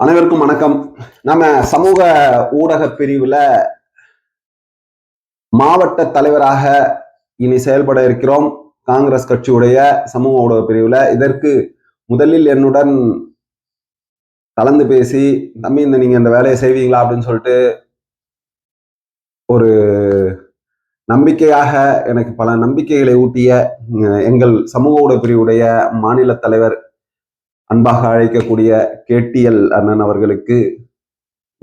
அனைவருக்கும் வணக்கம். நம்ம சமூக ஊடக பிரிவுல மாவட்ட தலைவராக இனி செயல்பட இருக்கிறோம். காங்கிரஸ் கட்சியுடைய சமூக ஊடக பிரிவுல. இதற்கு முதலில் என்னுடன் கலந்து பேசி தம்பி இந்த நீங்க இந்த வேலையை செய்வீங்களா? அப்படின்னு சொல்லிட்டு ஒரு நம்பிக்கையாக எனக்கு பல நம்பிக்கைகளை ஊட்டிய எங்கள் சமூக ஊடக பிரிவுடைய மாநில தலைவர் அன்பாக அழைக்கக்கூடிய கேடிஎல் அண்ணன் அவர்களுக்கு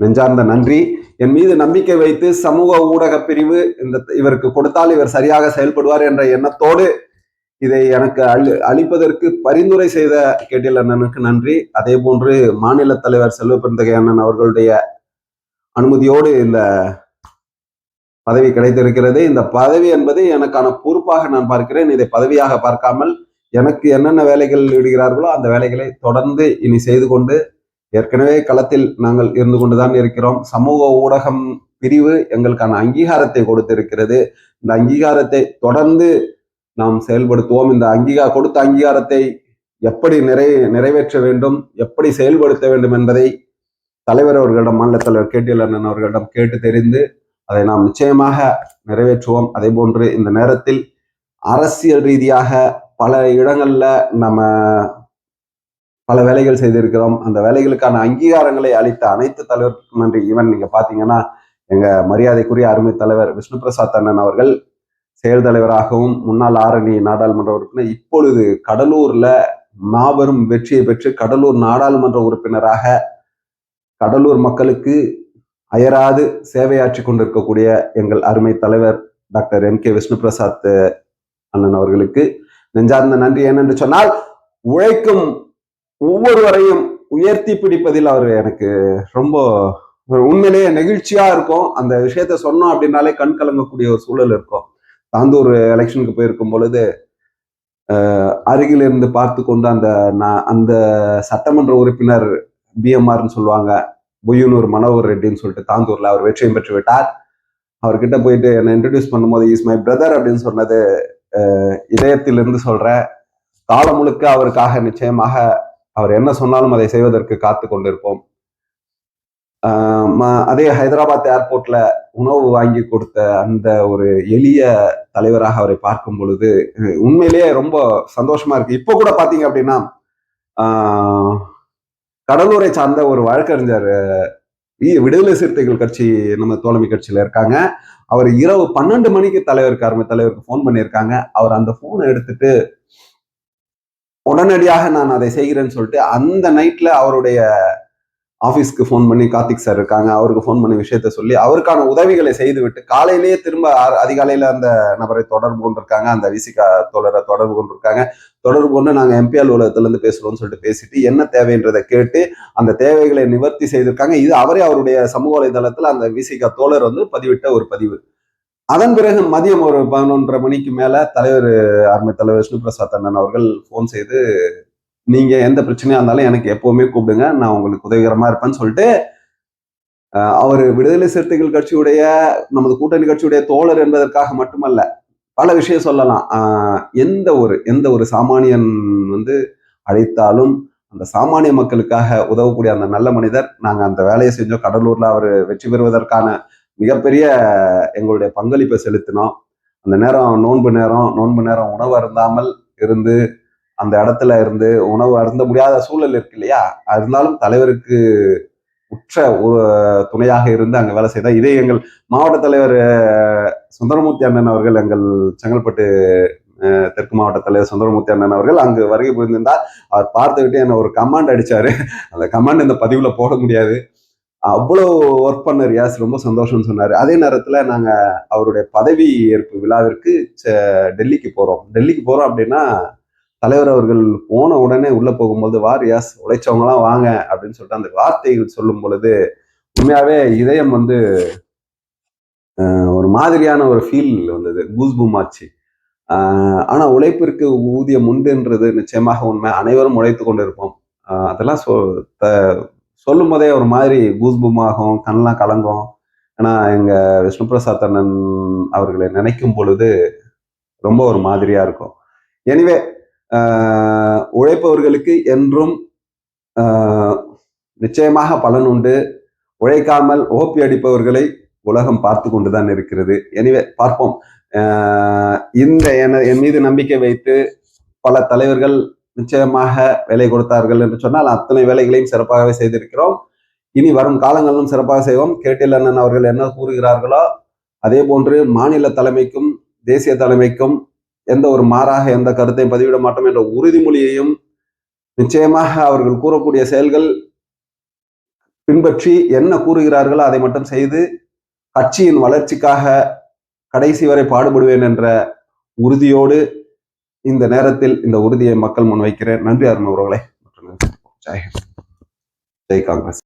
நெஞ்சார்ந்த நன்றி. என் மீது நம்பிக்கை வைத்து சமூக ஊடக பிரிவு இந்த இவருக்கு கொடுத்தால் இவர் சரியாக செயல்படுவார் என்ற எண்ணத்தோடு இதை எனக்கு அளி அளிப்பதற்கு பரிந்துரை செய்த கேட்டியல் அண்ணனுக்கு நன்றி. அதே போன்று மாநில தலைவர் செல்வ பெருந்தகை அண்ணன் அவர்களுடைய அனுமதியோடு இந்த பதவி கிடைத்திருக்கிறது. இந்த பதவி என்பது எனக்கான பொறுப்பாக நான் பார்க்கிறேன். இதை பதவியாக பார்க்காமல் எனக்கு என்னென்ன வேலைகள் இடுகிறார்களோ அந்த வேலைகளை தொடர்ந்து இனி செய்து கொண்டு ஏற்கனவே களத்தில் நாங்கள் இருந்து கொண்டுதான் இருக்கிறோம். சமூக ஊடகம் பிரிவு எங்களுக்கான அங்கீகாரத்தை கொடுத்திருக்கிறது. இந்த அங்கீகாரத்தை தொடர்ந்து நாம் செயல்படுத்துவோம். இந்த அங்கீகா கொடுத்த அங்கீகாரத்தை எப்படி நிறை நிறைவேற்ற வேண்டும்? எப்படி செயல்படுத்த வேண்டும் என்பதை தலைவர் அவர்களிடம் மாநில தலைவர் கேட்டியல் அண்ணன் அவர்களிடம் கேட்டு தெரிந்து அதை நாம் நிச்சயமாக நிறைவேற்றுவோம். அதே போன்று இந்த நேரத்தில் அரசியல் ரீதியாக பல இடங்கள்ல நம்ம பல வேலைகள் செய்திருக்கிறோம். அந்த வேலைகளுக்கான அங்கீகாரங்களை அளித்த அனைத்து தலைவருக்கும் நன்றி. ஈவன் நீங்க பாத்தீங்கன்னா எங்க மரியாதைக்குரிய அருமை தலைவர் விஷ்ணு பிரசாத் அண்ணன் அவர்கள் செயல் தலைவராகவும் முன்னாள் ஆரணி நாடாளுமன்ற உறுப்பினர் இப்பொழுது கடலூர்ல மாபெரும் வெற்றியை பெற்று கடலூர் நாடாளுமன்ற உறுப்பினராக கடலூர் மக்களுக்கு அயராது சேவையாற்றி கொண்டிருக்கக்கூடிய எங்கள் அருமை தலைவர் doctor M K Vishnu Prasad அண்ணன் அவர்களுக்கு நெஞ்சார்ந்த நன்றி ஏனென்று சொன்னால் உழைக்கும் ஒவ்வொருவரையும் உயர்த்தி பிடிப்பதில் அவர் எனக்கு ரொம்ப உண்மையிலேயே நெகிழ்ச்சியா இருக்கும். அந்த விஷயத்த சொன்னோம் அப்படின்னாலே கண் கலங்கக்கூடிய ஒரு சூழல் இருக்கும். தாந்தூர் எலெக்ஷனுக்கு போயிருக்கும் பொழுது அருகில் இருந்து பார்த்து கொண்டு அந்த அந்த சட்டமன்ற உறுப்பினர் பிஎம்ஆர்னு சொல்லுவாங்க பொய்யனூர் மனோகர் ரெட்டின்னு சொல்லிட்டு தாந்தூர்ல அவர் வெற்றியம் பெற்று விட்டார். அவர்கிட்ட போயிட்டு என்னை இன்ட்ரடியூஸ் பண்ணும்போது இஸ் மை பிரதர் அப்படின்னு சொன்னது இதயத்திலிருந்து சொல்றேன் காலம் முழுக்க அவருக்காக நிச்சயமாக அவர் என்ன சொன்னாலும் அதை செய்வதற்கு காத்து கொண்டிருப்போம். அதே ஹைதராபாத் ஏர்போர்ட்ல உணவு வாங்கி கொடுத்த அந்த ஒரு எளிய தலைவராக அவரை பார்க்கும் பொழுது உண்மையிலேயே ரொம்ப சந்தோஷமா இருக்கு. இப்போ கூட பாத்தீங்க அப்படின்னா கடலூரை சார்ந்த ஒரு வழக்கறிஞர் விடுதலை சிறுத்தைகள் கட்சி நம்ம தோழமை கட்சியில இருக்காங்க. அவர் இரவு பன்னெண்டு மணிக்கு தலைவருக்கு அருமை தலைவருக்கு ஃபோன் பண்ணியிருக்காங்க. அவர் அந்த போனை எடுத்துட்டு உடனடியாக நான் அதை செய்கிறேன்னு சொல்லிட்டு அந்த நைட்ல அவருடைய ஆஃபீஸ்க்கு ஃபோன் பண்ணி கார்த்திக் சார் இருக்காங்க. அவருக்கு ஃபோன் பண்ணி விஷயத்த சொல்லி அவருக்கான உதவிகளை செய்துவிட்டு காலையிலேயே திரும்ப அதிகாலையில் அந்த நபரை தொடர்பு கொண்டிருக்காங்க. அந்த விசிகா தோழரை தொடர்பு கொண்டிருக்காங்க. தொடர்பு கொண்டு நாங்கள் எம்பி அலுவலகத்திலேருந்து பேசுகிறோம்னு சொல்லிட்டு பேசிட்டு என்ன தேவைன்றதை கேட்டு அந்த தேவைகளை நிவர்த்தி செய்திருக்காங்க. இது அவரே அவருடைய சமூக வலைதளத்தில் அந்த விசிகா தோழர் வந்து பதிவிட்ட ஒரு பதிவு. அதன் பிறகு மதியம் ஒரு பதினொன்றரை மணிக்கு மேலே தலைவர் அருமை தலைவர் விஷ்ணு பிரசாத் அண்ணன் அவர்கள் ஃபோன் செய்து நீங்க எந்த பிரச்சனையா இருந்தாலும் எனக்கு எப்பவுமே கூப்பிடுங்க. நான் உங்களுக்கு உதவிகரமா இருப்பேன்னு சொல்லிட்டு அவர் விடுதலை சிறுத்தைகள் கட்சியுடைய நமது கூட்டணி கட்சியுடைய தோழர் என்பதற்காக மட்டுமல்ல பல விஷயம் சொல்லலாம். எந்த ஒரு எந்த ஒரு சாமானியன் வந்து அழைத்தாலும் அந்த சாமானிய மக்களுக்காக உதவக்கூடிய அந்த நல்ல மனிதர் நாங்கள் அந்த வேலையை செஞ்சோம். கடலூர்ல அவர் வெற்றி பெறுவதற்கான மிகப்பெரிய எங்களுடைய பங்களிப்பை செலுத்தினோம். அந்த நேரம் நோன்பு நேரம் நோன்பு நேரம் உணவு அருந்தாமல் இருந்து அந்த இடத்துல இருந்து உணவு அருந்த முடியாத சூழல் இருக்கு இல்லையா? இருந்தாலும் தலைவருக்கு உற்ற ஒரு துணையாக இருந்து அங்கே வேலை செய்தார். இதே எங்கள் மாவட்ட தலைவர் சுந்தரமூர்த்தி அண்ணன் அவர்கள் எங்கள் செங்கல்பட்டு தெற்கு மாவட்ட தலைவர் சுந்தரமூர்த்தி அண்ணன் அவர்கள் அங்கு வருகை புரிந்திருந்தார். அவர் பார்த்துக்கிட்டு என்ன ஒரு கமாண்ட் அடிச்சாரு. அந்த கமாண்ட் இந்த பதிவுல போட முடியாது. அவ்வளோ ஒர்க் பண்ண ரியாஸ் ரொம்ப சந்தோஷம்னு சொன்னார். அதே நேரத்தில் நாங்கள் அவருடைய பதவி ஏற்பு விழாவிற்கு டெல்லிக்கு போகிறோம் டெல்லிக்கு போகிறோம் அப்படின்னா தலைவர் அவர்கள் போன உடனே உள்ளே போகும்போது வார் யாஸ் உழைச்சவங்களாம் வாங்க அப்படின்னு சொல்லிட்டு அந்த வார்த்தைகள் சொல்லும் பொழுது உண்மையாகவே இதயம் வந்து ஒரு மாதிரியான ஒரு ஃபீல் வந்தது. கூஸ்பூம் ஆச்சு. ஆனால் உழைப்பிற்கு ஊதியம் உண்டுன்றது நிச்சயமாக உண்மை. அனைவரும் உழைத்து கொண்டிருப்போம். அதெல்லாம் சொ சொல்லும் போதே ஒரு மாதிரி கூஸ்புமாகும் கண்ணெலாம் கலங்கும். ஏன்னா எங்க விஷ்ணு பிரசாத் அண்ணன் அவர்களை நினைக்கும் பொழுது ரொம்ப ஒரு மாதிரியா இருக்கும். எனிவே உழைப்பவர்களுக்கு என்றும் நிச்சயமாக பலன் உண்டு. உழைக்காமல் ஓப்பி அடிப்பவர்களை உலகம் பார்த்து கொண்டுதான் இருக்கிறது. எனிவே பார்ப்போம். இந்த என- என் மீது நம்பிக்கை வைத்து பல தலைவர்கள் நிச்சயமாக வேலை கொடுத்தார்கள் என்று சொன்னால் அத்தனை வேலைகளையும் சிறப்பாகவே செய்திருக்கிறோம். இனி வரும் காலங்களிலும் சிறப்பாக செய்வோம். கேட்டில் அண்ணன் அவர்கள் என்ன கூறுகிறார்களோ அதே போன்று மாநில தலைமைக்கும் தேசிய தலைமைக்கும் எந்த ஒரு மாறாக எந்த கருத்தையும் பதிவிட மாட்டோம் என்ற உறுதிமொழியையும் நிச்சயமாக அவர்கள் கூறக்கூடிய செயல்கள் பின்பற்றி என்ன கூறுகிறார்களோ அதை மட்டும் செய்து கட்சியின் வளர்ச்சிக்காக கடைசி வரை பாடுபடுவேன் என்ற உறுதியோடு இந்த நேரத்தில் இந்த உறுதியை மக்கள் முன்வைக்கிறேன். நன்றி அருண் உறவுகளே. மற்றும் ஜெய் காங்கிரஸ்.